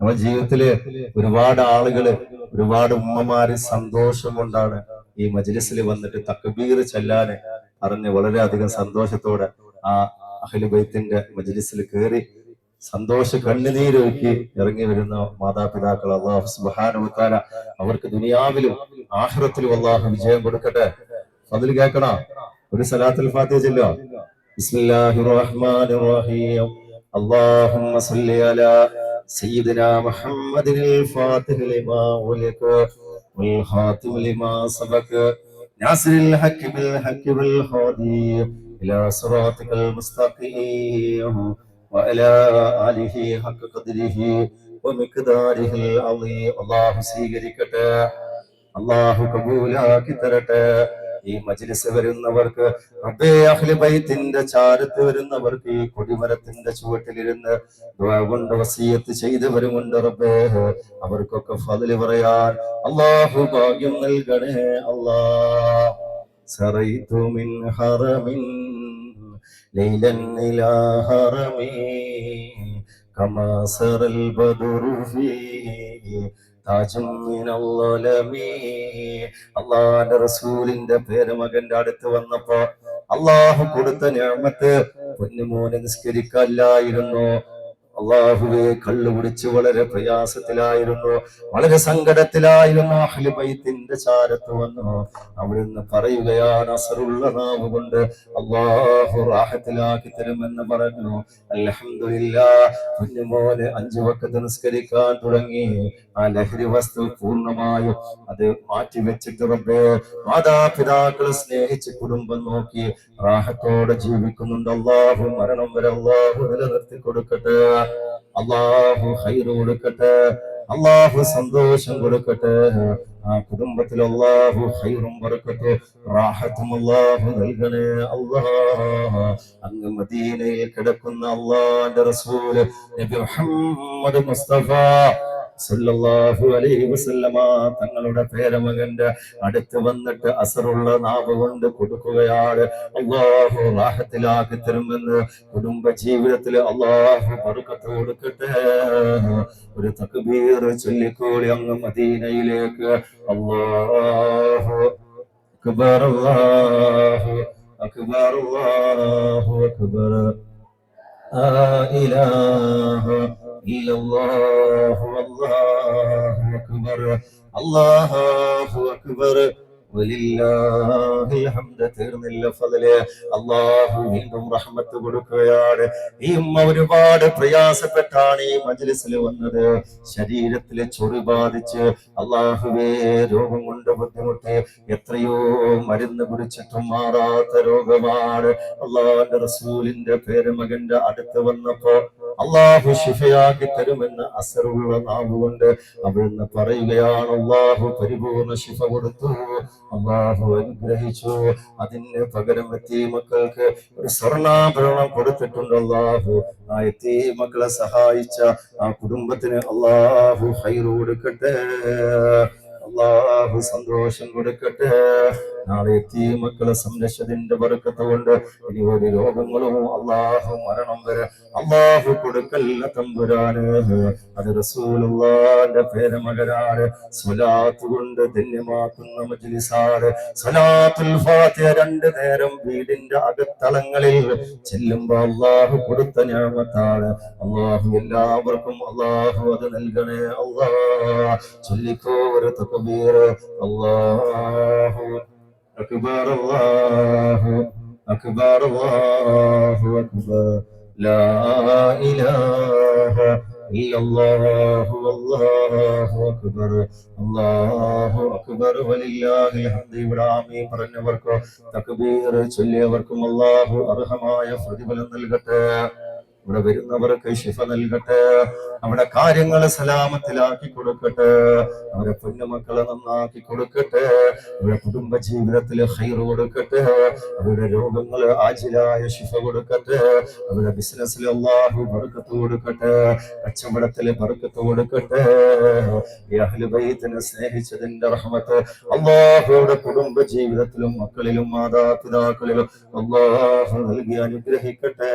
നമ്മുടെ ജീവിതത്തിൽ ഒരുപാട് ആളുകൾ ഒരുപാട് ഉമ്മമാര് സന്തോഷം കൊണ്ടാണ് ഈ മജ്ലിസിൽ വന്നിട്ട് തക്കബീർ ചെല്ലാന് അറിഞ്ഞ് വളരെയധികം സന്തോഷത്തോടെ ആ അഹലുബൈത്തിന്റെ മജ്ലിസിൽ കയറി സന്തോഷ കണ്ണുനീരൊഴുക്കി ഇറങ്ങി വരുന്ന മാതാപിതാക്കൾ അള്ളാഹു സുബാനുത്താല അവർക്ക് ദുനിയാവിലും ആഹ്റത്തിലും അള്ളാഹു വിജയം കൊടുക്കട്ടെ. അതിൽ കേൾക്കണ? ഒരു സലാത്തുൽ ഫാത്തിഹ ചെല്ലോ ബിസ്മില്ലാഹിർ റഹീം. അല്ലാഹുമ്മ അലാ سيدنا محمد الفاتح لما ولك والخاتم لما سبق ناصر الحق بالحق والهادي إلى صراطك المستقيم وإلى آله حق قدره ومقداره العظيم الله سيغركت الله قبولاك ترته ഈ മജ്ലിസ് വരുന്നവർക്ക് റബ്ബേ ബൈത്തിന്റെ ചാരത്ത് വരുന്നവർക്ക് ഈ കൊടിമരത്തിന്റെ ചുവട്ടിലിരുന്ന് കൊണ്ട് വസീയത്ത് ചെയ്തവരുമുണ്ട് റബ്ബേ. അവർക്കൊക്കെ ഫതിൽ പറയാൻ അള്ളാഹു ഭാഗ്യം നൽകണേ അള്ളാഹു സറൈതു മിൻ ഹറമിൻ ലൈലൻ ഇലാ ഹറമി കമാ സറൽ ഫീ അള്ളാന്റെ റസൂലിന്റെ പേരുമകന്റെ അടുത്ത് വന്നപ്പോ അള്ളാഹു കൊടുത്ത ഞാമത്ത് പൊന്നുമോനെ നിസ്കരിക്കല്ലായിരുന്നു. അള്ളാഹുവെ കള്ളു കുടിച്ച് വളരെ പ്രയാസത്തിലായിരുന്നു. വളരെ സങ്കടത്തിലായിരുന്നു. അഹ്ലുബൈത്തിന്റെ ചാരത്ത് വന്നു. അവിടുന്ന് പറയുകയാണ് അസറുള്ള നാവ് കൊണ്ട് അള്ളാഹു റാഹത്തിലാക്കി തരുമെന്ന് പറഞ്ഞു. അൽഹംദുലില്ലാ കുഞ്ഞുമോന് അഞ്ചു വക്കത്ത് നിസ്കരിക്കാൻ തുടങ്ങി. ആ ലഹരി വസ്തു പൂർണമായും അത് മാറ്റിവെച്ചിട്ട് റബ്ബേ മാതാപിതാക്കളെ സ്നേഹിച്ച് കുടുംബം നോക്കി റാഹത്തോടെ ജീവിക്കുന്നുണ്ട്. അള്ളാഹു മരണം വരെ അള്ളാഹു നിലനിർത്തി കൊടുക്കട്ടെ. അള്ളാഹു ഹൈറ് കൊടുക്കട്ടെ അള്ളാഹു സന്തോഷം കൊടുക്കട്ടെ. ആ കുടുംബത്തിൽ അള്ളാഹു ഹൈറും ബർക്കത്തും റാഹത്തും അള്ളാഹു നൽകണേ അള്ളാഹ് അങ്ങ് മദീനയിൽ കിടക്കുന്ന അള്ളാന്റെ റസൂൽ നബി മുഹമ്മദ് മുസ്തഫ സല്ലല്ലാഹു അലൈഹി വസല്ലമ തങ്ങളുടെ പേരമകന്റെ അടുത്ത് വന്നിട്ട് അസറുള്ള നാവ് കൊണ്ട് കൊടുക്കുകയാണ്. അള്ളാഹു റാഹത്തിലാക്കി തരുമെന്ന് കുടുംബ ജീവിതത്തിൽ അള്ളാഹു പറുക്കത്ത് കൊടുക്കട്ടെ. ഒരു തക്ബീർ ചൊല്ലിക്കോളി അങ്ങ് മദീനയിലേക്ക്. അള്ളാഹു അക്ബർ അള്ളാഹു അക്ബർ അള്ളാഹു അക്ബർ. ആ إلا الله الله أكبر الله أكبر തീർന്നില്ല ഫതിലെ അള്ളാഹു വീണ്ടും റഹ്മത്ത് കൊടുക്കുകയാണ്. ഈ ഉമ്മ ഒരുപാട് പ്രയാസപ്പെട്ടാണ് ഈ മജ്ലിസിൽ വന്നത്. ശരീരത്തിലെ ചൊറി ബാധിച്ച് അള്ളാഹുവേ രോഗം കൊണ്ട് ബുദ്ധിമുട്ട് എത്രയോ മരുന്ന് കുടിച്ചിട്ടും മാറാത്ത രോഗമാണ്. അള്ളാഹുന്റെ റസൂലിന്റെ പേര് മകന്റെ അടുത്ത് വന്നപ്പോ അള്ളാഹു ശിഫയാക്കി തരുമെന്ന് അസറുള്ള നാവുകൊണ്ട് അവിടുന്ന് പറയുകയാണ്. അള്ളാഹു പരിപൂർണ ശിഫ കൊടുത്തു. അള്ളാഹു അനുഗ്രഹിച്ചു. അതിന് പകരം എത്തിയ മക്കൾക്ക് ഒരു സ്വർണാഭരണം കൊടുത്തിട്ടുണ്ട് അള്ളാഹു. ആ എത്തി മക്കളെ സഹായിച്ച ആ കുടുംബത്തിന് അള്ളാഹു ഹൈറ് കൊടുക്കട്ടെ. അള്ളാഹു സന്തോഷം കൊടുക്കട്ടെ. നാളെ എത്തി മക്കളെ സംരക്ഷതിന്റെ ബർക്കത്ത് കൊണ്ട് ഇനി ഒരു രോഗങ്ങളും അള്ളാഹു മരണം വരെ അള്ളാഹു കൊടുക്കല്ല തമ്പുരാന്. അത് റസൂലുള്ളാന്റെ പേരമകനാണ്. സ്വലാത്ത് കൊണ്ട് ധന്യമാക്കുന്ന മജ്ലിസാണ്. സ്വലാത്തുൽ ഫാത്തിഹ രണ്ട് നേരം വീടിന്റെ അകത്തളങ്ങളിൽ ചെല്ലുമ്പോ അള്ളാഹു കൊടുത്ത ഞാമത്താണ്. അള്ളാഹു എല്ലാവർക്കും അള്ളാഹു അത് നൽകണേ. അള്ളാഹ് ചൊല്ലിക്കോ ഒരു തക്ബീർ അള്ളാഹു أكبر الله أكبر الله أكبر لا إله إلا الله والله أكبر الله أكبر ولله الحمد ഇവിടെ ആമീൻ പറഞ്ഞവർക്കോ തക്ബീർ ചൊല്ലിയവർക്കും അള്ളാഹു അർഹമായ പ്രതിഫലം നൽകട്ടെ ഇവിടെ വരുന്നവർക്ക് ശിഫ നൽകട്ടെ. നമ്മുടെ കാര്യങ്ങളെ സലാമത്തിലാക്കി കൊടുക്കട്ടെ. അവരെ പൊന്നുമക്കളെ നന്നാക്കി കൊടുക്കട്ടെ. അവരുടെ കുടുംബ ജീവിതത്തിൽ ഹൈർ കൊടുക്കട്ടെ. അവരുടെ രോഗങ്ങൾ ആജിലായ ശിഫ കൊടുക്കട്ടെ. അവരുടെ ബിസിനസ്സിൽ അള്ളാഹു ബർക്കത്ത് കൊടുക്കട്ടെ. കച്ചവടത്തിൽ ബർക്കത്ത് കൊടുക്കട്ടെ. സ്നേഹിച്ചതിന്റെ റഹ്മത്ത് അള്ളാഹുയുടെ കുടുംബ ജീവിതത്തിലും മക്കളിലും മാതാപിതാക്കളിലും അള്ളാഹു നൽകി അനുഗ്രഹിക്കട്ടെ.